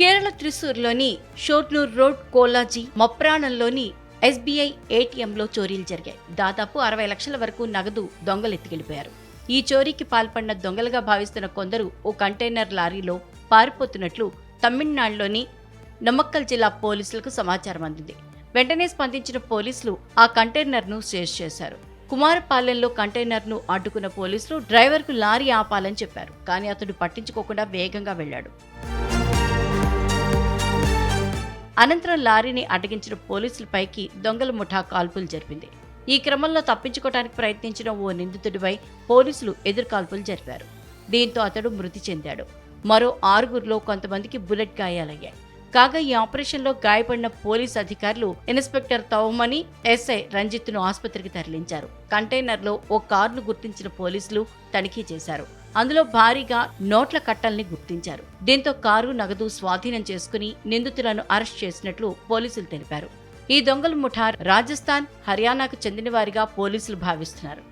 కేరళ త్రిశూర్లోని షోర్నూర్ రోడ్ కోలాజీ మొప్రాణంలోని ఎస్బీఐ ఏటీఎంలో చోరీలు జరిగాయి. దాదాపు అరవై లక్షల వరకు నగదు దొంగలెత్తికెళ్ళిపోయారు. ఈ చోరీకి పాల్పడిన దొంగలుగా భావిస్తున్న కొందరు ఓ కంటైనర్ లారీలో పారిపోతున్నట్లు తమిళనాడులోని నమక్కల్ జిల్లా పోలీసులకు సమాచారం అందింది. వెంటనే స్పందించిన పోలీసులు ఆ కంటైనర్ను సీజ్ చేశారు. కుమారపాలెంలో కంటైనర్ను అడ్డుకున్న పోలీసులు డ్రైవర్కు లారీ ఆపాలని చెప్పారు కానీ అతడు పట్టించుకోకుండా వేగంగా వెళ్ళాడు అనంతరం లారీని అడ్డగించిన పోలీసులపైకి దొంగల ముఠా కాల్పులు జరిపింది. ఈ క్రమంలో తప్పించుకోవడానికి ప్రయత్నించిన ఓ నిందితుడిపై పోలీసులు ఎదురుకాల్పులు జరిపారు. దీంతో అతడు మృతి చెందాడు. మరో ఆరుగురిలో కొంతమందికి బుల్లెట్ గాయాలయ్యాయి. కాగా ఈ ఆపరేషన్లో గాయపడిన పోలీస్ అధికారులు ఇన్స్పెక్టర్ తౌమని ఎస్ఐ రంజిత్ను ఆసుపత్రికి తరలించారు. కంటైనర్లో ఓ కారును గుర్తించిన పోలీసులు తనిఖీ చేశారు. అందులో భారీగా నోట్ల కట్టల్ని గుర్తించారు. దీంతో కారు నగదు స్వాధీనం చేసుకుని నిందితులను అరెస్ట్ చేసినట్లు పోలీసులు తెలిపారు. ఈ దొంగల ముఠా రాజస్థాన్ హర్యానాకు చెందినవారిగా పోలీసులు భావిస్తున్నారు.